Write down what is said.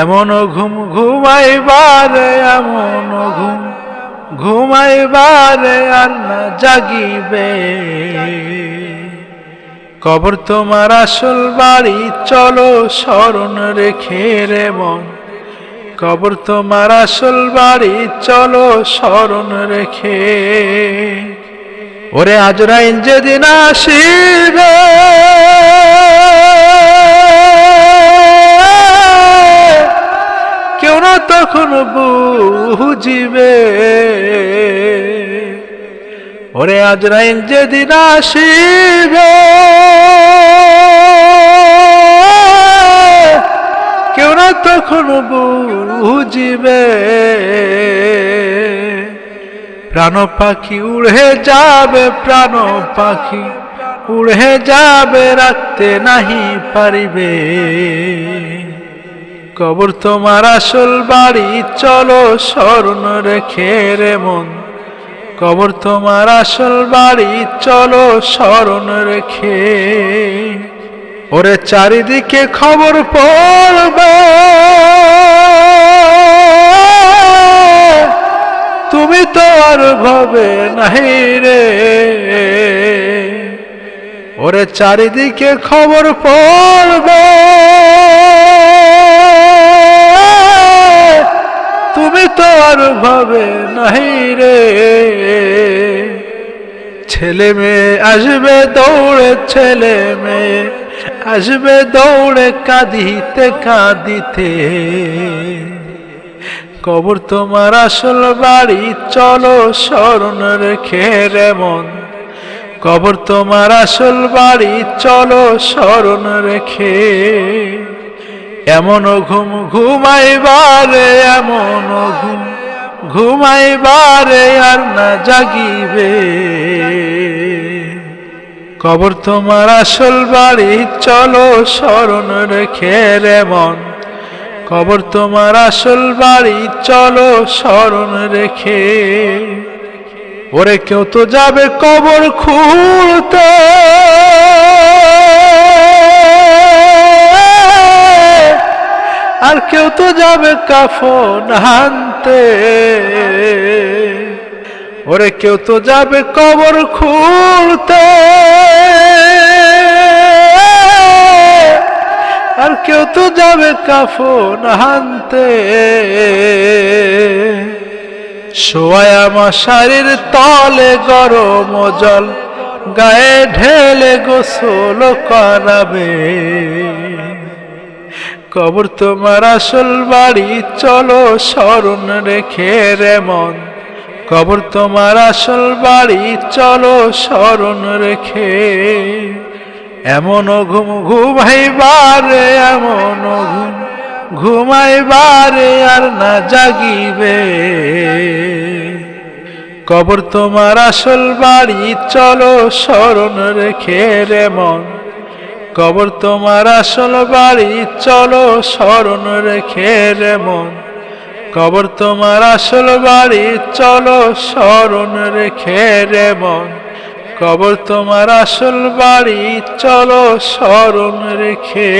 এমন ঘুম ঘুমাইবারে, এমন ঘুম ঘুমাইবারে আর না জাগিবে। কবর তোমার আসল বাড়ি, চলো স্মরণ রেখে রে মন। কবর তোমার আসল বাড়ি, চলো স্মরণ রেখে। ওরে আজরাইল যেদিন আসিবে তখন বুঝিবে? ওরে আজরাইল যেদিন আসিবে, কেউ না তখন বুঝিবে। প্রাণ পাখি উড়ে যাবে, প্রাণ পাখি উড়ে যাবে, রাখতে নাহি পারিবে। কবর তোমার আসল বাড়ি, চলো স্মরণ রেখে রে মন। কবর তোমার আসল বাড়ি, চলো স্মরণ রেখে। ওরে চারিদিকে খবর পড়বে। তুমি তো আর ভাবে নাহি রে। ওরে চারিদিকে খবর পড়বে। তো আর ভাবে নাহি রে। ছেলে মেয়ে আসবে দৌড়ে, ছেলে মেয়ে আসবে দৌড়ে কাঁদিতে কাঁদিতে। কবর তোমার আসল বাড়ি, চলো স্মরণ রেখে রে মন। কবর তোমার আসল বাড়ি, চলো স্মরণ রেখে। এমন ঘুম ঘুমাইবারে, এমন ঘুম ঘুমাইবারে আর না জাগিবে। কবর তোমার আসল বাড়ি, চলো স্মরণ রেখে রে মন। কবর তোমার আসল বাড়ি, চলো স্মরণ রেখে। ওরে কেউ তো যাবে কবর খুঁড়তে আর কেউ তো যাবে কাফন হানতে। ওরে কেউ তো যাবে কবর খুঁড়তে আর কেউ তো যাবে কাফন হানতে। শোয়া মশারির তলে গরম জল, গায়ে ঢেলে গোসল করাবে। কবর তোমার আসল বাড়ি, চলো স্মরণ রেখে রে মন। কবর তোমার আসল বাড়ি, চলো স্মরণ রেখে। এমন ঘুম, ঘুমাইবারে এমন ঘুম, ঘুমাইবারে, আর না জাগিবে। কবর তোমার আসল বাড়ি, চলো স্মরণ রেখে রে মন। কবর তোমার আসল বাড়ি, চলো স্মরণ রেখে রে মন। কবর তোমার আসল বাড়ি, চলো স্মরণ রেখে রে মন। কবর তোমার আসল বাড়ি, চলো স্মরণ রেখে